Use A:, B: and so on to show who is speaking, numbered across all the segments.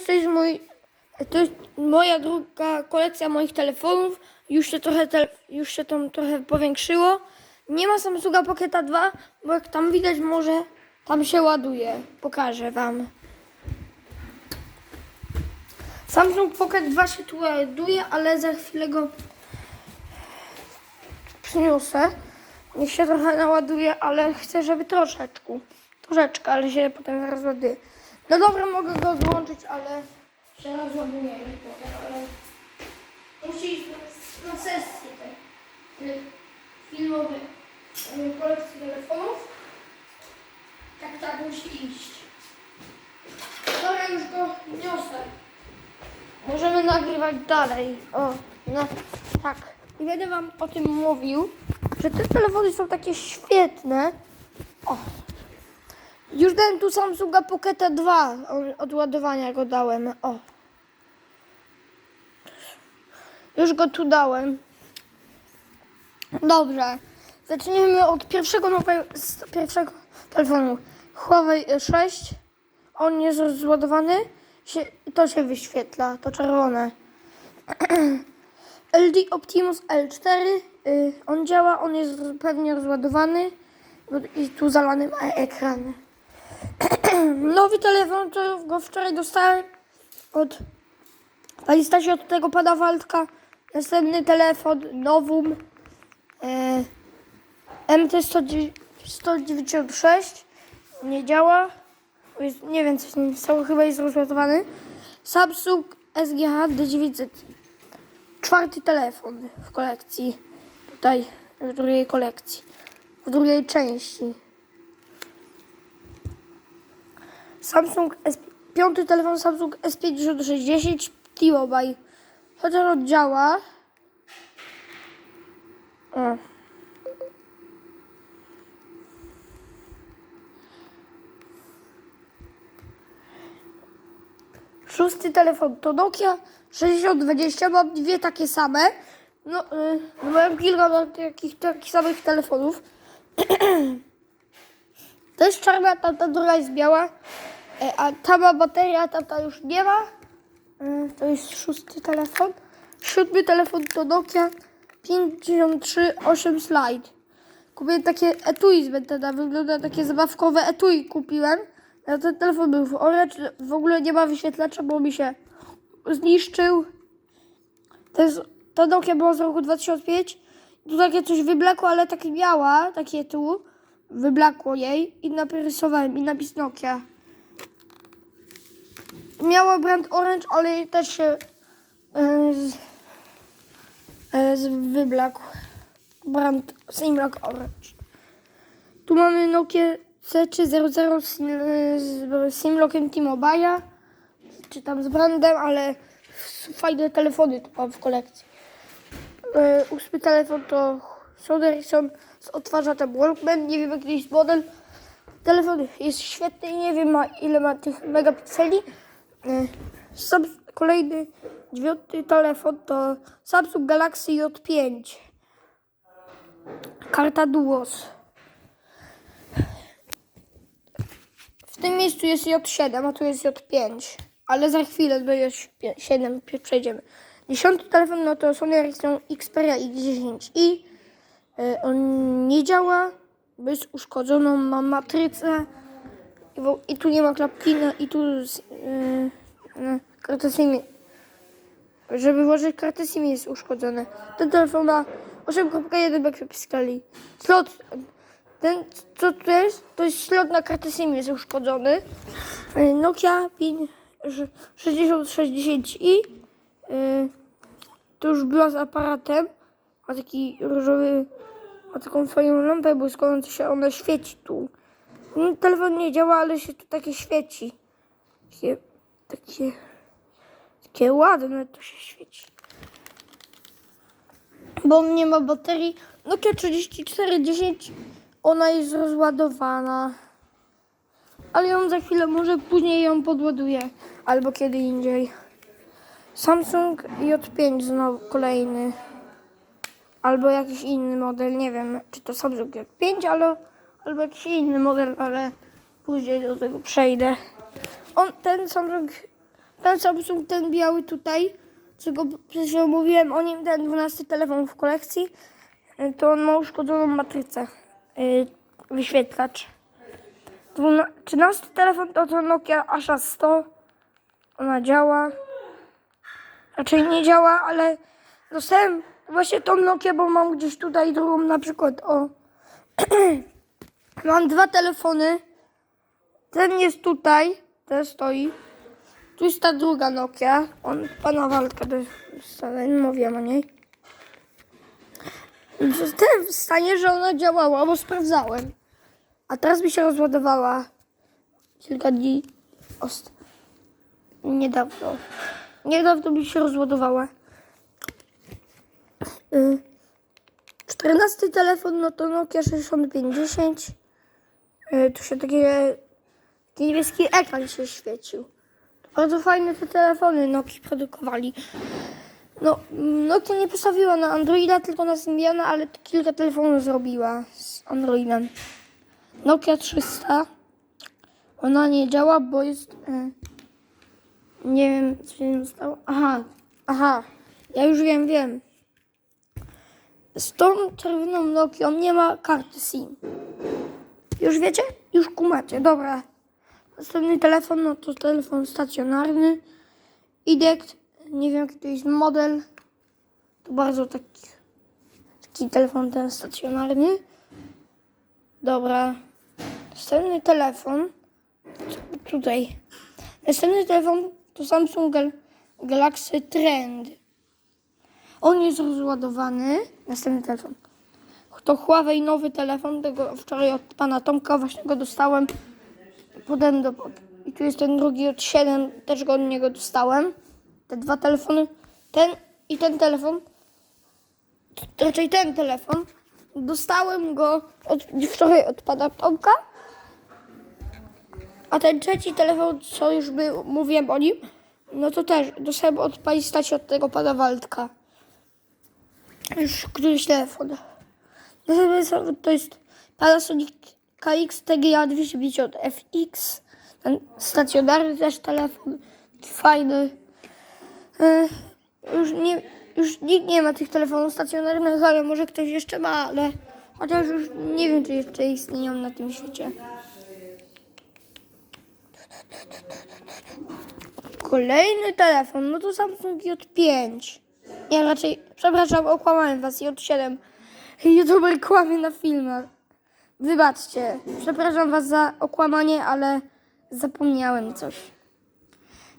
A: To jest mój, to jest moja druga kolekcja moich telefonów. Już się trochę, te, już się tam trochę powiększyło. Nie ma Samsunga Pocketa 2, bo jak tam widać może, tam się ładuje. Pokażę wam. Samsung Pocket 2 się tu ładuje, ale za chwilę go przyniosę. Niech się trochę naładuje, ale chcę, żeby troszeczkę. Troszeczkę, ale się potem rozładuje. No dobra, mogę go odłączyć, ale się rozładuje. nie powiem, Ale musi iść na, sesję tej y, filmowej y, kolekcji telefonów. Tak, tak musi iść. Dobra, już go niosę. Możemy nagrywać dalej. O, no tak. I będę wam o tym mówił, że te telefony są takie świetne. Już dałem tu Samsunga Pocketa 2. o- Od ładowania go dałem. O. Już go tu dałem. Dobrze. Zaczniemy od pierwszego nowego, pierwszego telefonu. Huawei 6. On jest rozładowany. Się, to się wyświetla, to czerwone. LD Optimus L4. Y, on działa, on jest pewnie rozładowany. I tu zalany ma ekran. Nowy telefon, to go wczoraj dostałem od pani Stasi, od tego pana Waldka. Następny telefon, nowum. E, MT-196. Nie działa. Jest, nie wiem, co się nim stało, chyba jest rozładowany. Samsung SGH D900. Czwarty telefon w kolekcji. Tutaj, w drugiej kolekcji. W drugiej części. Samsung S... Piąty telefon Samsung S5610 T-Mobile. Chociaż on działa. O. Szósty telefon to Nokia 6020. Mam dwie takie same. No, y, no mam kilka takich, takich samych telefonów. Jest czarna, tamta druga jest biała. E, A ta ma bateria, tamta już nie ma. E, To jest szósty telefon. Siódmy telefon to Nokia 538 Slide. Kupiłem takie etui z Bentena, wygląda takie zabawkowe etui kupiłem. Ja ten telefon był w orange, w ogóle nie ma wyświetlacza, bo mi się zniszczył. To jest, ta Nokia była z roku 2005. Tu takie coś wyblakło, ale takie miała, takie tu. Wyblakło jej i narysowałem i napis Nokia. Miała brand Orange, ale też się e, z, e, z wyblakł. Brand Simlock Orange. Tu mamy Nokia C300 z, Simlockiem T-Mobile'a. Czy tam z brandem, ale fajne telefony tu mam w kolekcji. E, ósmy telefon to Sony Ericsson z odtwarzaczem Walkman. Nie wiem jaki jest model. Telefon jest świetny nie wiem ile ma tych megapikseli. Sam, kolejny dziewiąty telefon to Samsung Galaxy J5. Karta Duos. W tym miejscu jest J7, a tu jest J5. Ale za chwilę do J7 przejdziemy. Dziesiąty telefon no to Sony Ericsson Xperia X10i. E, On nie działa, bo jest uszkodzoną, ma matrycę i, wo- i tu nie ma klapki no, i tu z- yy, no, karta SIM. Żeby włożyć kartę SIM jest uszkodzone. Ten telefon ma 8.1 megapikseli. Slot, ten co to jest? To jest slot na kartę SIM jest uszkodzony. Yy, Nokia 5 6060i. Yy, to już była z aparatem. Ma taki różowy, ma taką fajną lampę błyskającą się, ona świeci tu. No, telefon nie działa, ale się tu takie świeci. Takie, takie, takie ładne to się świeci. Bo nie ma baterii. Nokia 3410, ona jest rozładowana. Ale ją za chwilę, może później ją podładuję. Albo kiedy indziej. Samsung J5 znowu kolejny. Albo jakiś inny model, nie wiem, czy to Samsung J5, ale, albo jakiś inny model, ale później do tego przejdę. On, ten Samsung ten Samsung, ten biały tutaj, czego przed chwilą mówiłem o nim, ten 12 telefon w kolekcji, y, to on ma uszkodzoną matrycę, y, wyświetlacz. Dwuna- 13 telefon to to Nokia Asha 100, ona działa. Raczej nie działa, ale dostałem właśnie tą Nokię, bo mam gdzieś tutaj drugą na przykład o... mam dwa telefony. Ten jest tutaj, ten stoi. Tu jest ta druga Nokia. On, pana Walka, jest wcale nie mówiłem o niej. Ten w stanie, że ona działała, bo sprawdzałem. A teraz mi się rozładowała kilka dni. Ost- niedawno. Niedawno mi się rozładowała. Y, 14 telefon, no to Nokia 6510. Y, Tu się takie, taki niebieski ekran się świecił. Bardzo fajne te telefony Nokia produkowali. No, Nokia nie postawiła na Androida, tylko na Symbiana, ale kilka telefonów zrobiła z Androidem. Nokia 300. Ona nie działa, bo jest... Y, nie wiem, co się stało. Aha, aha. Ja już wiem, wiem. Z tą czerwoną Nokią nie ma karty SIM. Już wiecie? Już kumacie, dobra. Następny telefon, no to telefon stacjonarny. IDECT, nie wiem jaki to jest model. To bardzo taki, taki telefon ten stacjonarny. Dobra. Następny telefon. Tutaj. Następny telefon to Samsung Gal- Galaxy Trend. On jest rozładowany. Następny telefon. To Huawei nowy telefon, tego wczoraj od pana Tomka właśnie go dostałem. Podem do, I tu jest ten drugi od 7, też go od niego dostałem. Te dwa telefony, ten i ten telefon, raczej ten telefon, dostałem go od, wczoraj od pana Tomka. A ten trzeci telefon, co już by, mówiłem o nim, no to też dostałem od pani Staci, od tego pana Waldka. Już któryś telefon. Natomiast to jest Panasonic KX TGA 250 FX. Ten stacjonarny też telefon. Fajny. E, już, nie, już nikt nie ma tych telefonów stacjonarnych, ale może ktoś jeszcze ma, ale chociaż już nie wiem, czy jeszcze istnieją na tym świecie. Kolejny telefon, no to Samsung J5. Nie, raczej, przepraszam, okłamałem was, J7. YouTuber kłamie na filmach. Wybaczcie, przepraszam was za okłamanie, ale zapomniałem coś.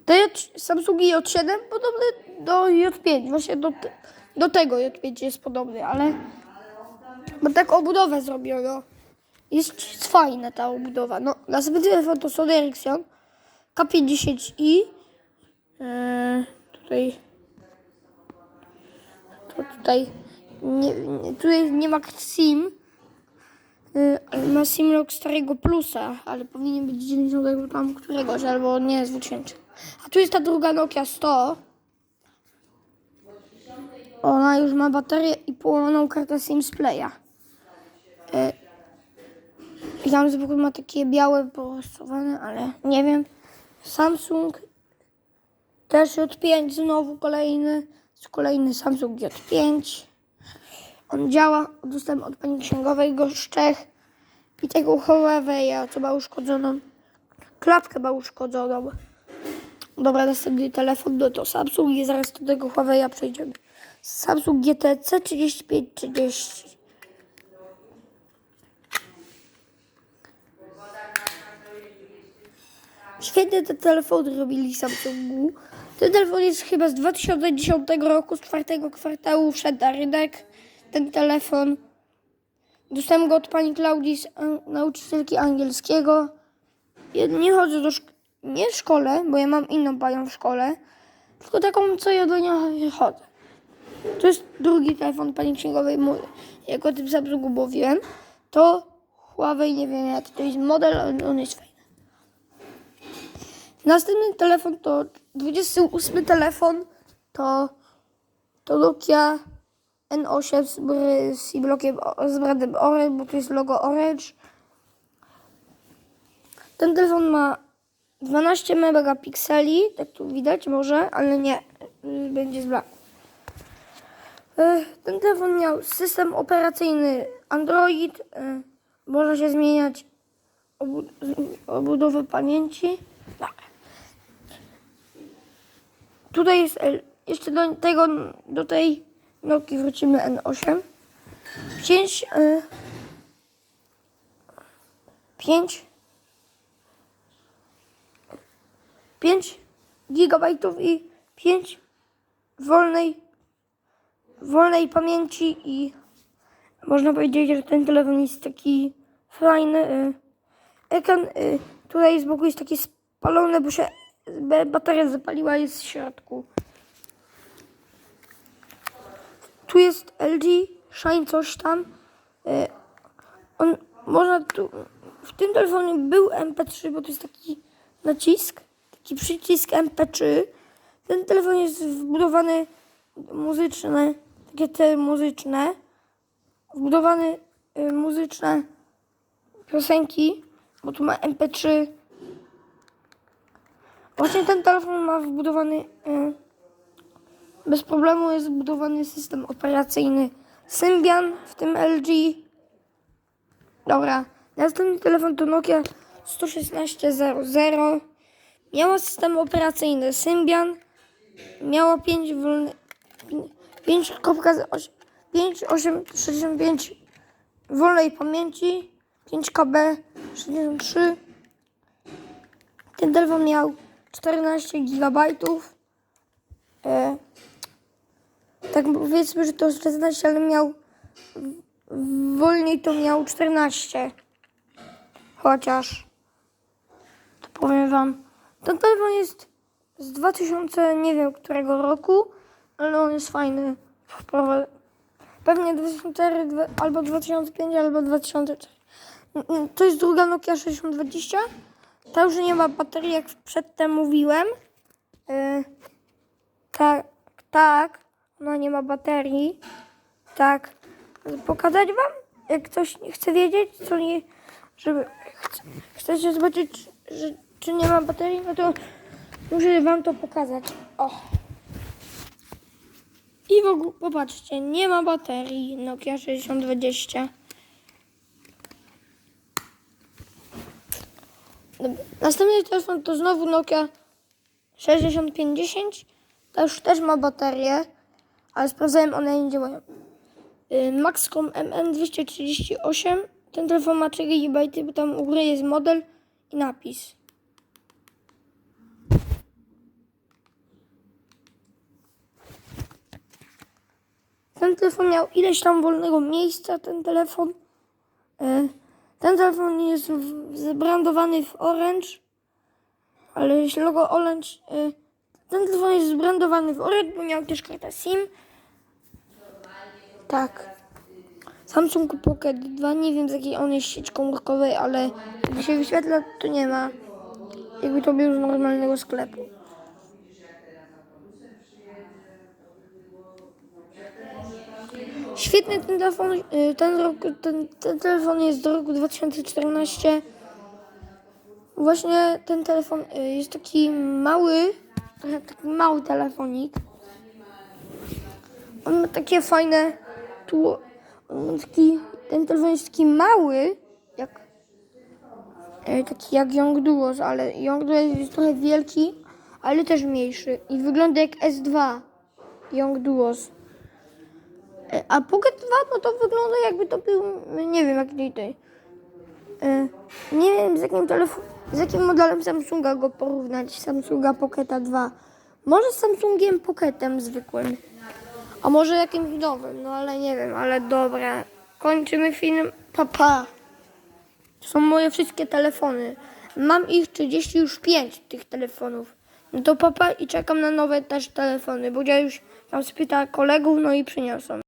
A: To Samsung J7 podobny do J5, właśnie do, do tego J5 jest podobny, ale bo tak obudowę zrobiono. Jest fajna ta obudowa. No, następny telefon to Sony Ericsson K50i. Eee, tutaj to tutaj nie, nie, tutaj nie ma SIM, y, ale ma SIM lock starego plusa, ale powinien być 90 tam któregoś, albo nie jest wycięty. A tu jest ta druga Nokia 100. Ona już ma baterię i połamaną kartę SIM z Playa. Y, I tam zwykle ma takie białe porostowane, ale nie wiem. Samsung też J5 znowu kolejny. Kolejny Samsung J5. On działa. Dostałem od pani księgowej go z. I tego Huawei'a, co ma uszkodzoną. Klatkę ma uszkodzoną. Dobra, następny telefon, no to Samsung i zaraz do tego Huawei'a przejdziemy. Samsung GTC 3530. Świetnie te telefony robili Samsungu. Ten telefon jest chyba z 2010 roku, z czwartego kwartału wszedł na rynek. Ten telefon. Dostałem go od pani Klaudii, nauczycielki angielskiego. Nie chodzę do szkoły, nie w szkole, bo ja mam inną panią w szkole, tylko taką, co ja do niej chodzę. To jest drugi telefon pani księgowej, mu- jak o tym Samsungu mówiłem. To Huawei, nie wiem jaki to jest model, on jest fajny. Następny telefon to 28 telefon to, to Nokia N8 z, z blokiem z brandem Orange, bo to jest logo Orange. Ten telefon ma 12 megapikseli, tak tu widać może, ale nie, będzie z braku. Y, Ten telefon miał system operacyjny Android, y, można się zmieniać obudowę pamięci. Tak. Tutaj jest. Jeszcze do tego, do tej Nokii wrócimy N8. 5 y, 5 5 gigabajtów i 5 wolnej wolnej pamięci i można powiedzieć, że ten telefon jest taki fajny. y. Ekran y, tutaj z boku jest taki spalony, bo się bateria zapaliła, jest w środku. Tu jest LG Shine coś tam. Y, On można tu. W tym telefonie był MP3, bo to jest taki nacisk, taki przycisk MP3. Ten telefon jest wbudowany muzyczny, takie te muzyczne, wbudowany y, muzyczne piosenki, bo tu ma MP3. Właśnie ten telefon ma wbudowany, y, bez problemu jest wbudowany system operacyjny Symbian, w tym LG. Dobra, następny telefon to Nokia 11600. Miała system operacyjny Symbian. Miała 5 wolny, 5,865 wolnej pamięci, 5 KB 63. Ten telefon miał 14 GB. Tak powiedzmy, że to 16, ale miał wolniej to miał 14. Chociaż to powiem wam, ten telefon jest z 2000, nie wiem którego roku, ale on jest fajny. Pewnie 2004 dwa- albo 2005 albo 2004. Mm, mm, To jest druga Nokia 6020. Ta już nie ma baterii, jak przedtem mówiłem. Yy, tak, tak, ona nie ma baterii. Tak. Pokazać wam? Jak ktoś nie chce wiedzieć, co nie, żeby chce, chcecie zobaczyć, że, czy nie ma baterii, no to muszę wam to pokazać. O. I w ogóle, popatrzcie, nie ma baterii Nokia 6020. Dobra. Następny telefon to znowu Nokia 6050. Ta już też ma baterię, ale sprawdzałem, one nie działają. Y, Maxcom MN238. Ten telefon ma 3 GB, bo tam u góry jest model i napis. Ten telefon miał ileś tam wolnego miejsca, ten telefon. Y, Ten telefon jest zbrandowany w orange, ale logo orange. Ten telefon jest zbrandowany w orange, bo miał też kartę SIM. Tak. Samsung Pocket 2, nie wiem z jakiej on jest sieć komórkowej, ale jakby się wyświetla, to nie ma. Jakby to był z normalnego sklepu. Świetny ten telefon, y, ten, rok, ten, ten telefon jest do roku 2014. Właśnie ten telefon y, jest taki mały, taki mały telefonik. On ma takie fajne tu, on ma taki, ten telefon jest taki mały, jak e, taki jak Young Duos, ale Young Duos jest trochę wielki, ale też mniejszy i wygląda jak S2 Young Duos. E, A Pocket 2 no to wygląda jakby to był, nie wiem jak tutaj. E, Nie wiem z jakim telefon, z jakim modelem Samsunga go porównać, Samsunga Pocketa 2. Może z Samsungiem Pocketem zwykłym. A może jakimś nowym, no ale nie wiem, ale dobra. Kończymy film. Papa. Pa. To są moje wszystkie telefony. Mam ich 30 już 5 tych telefonów. No to papa i czekam na nowe też telefony, bo ja już tam spyta kolegów, no i przyniosą.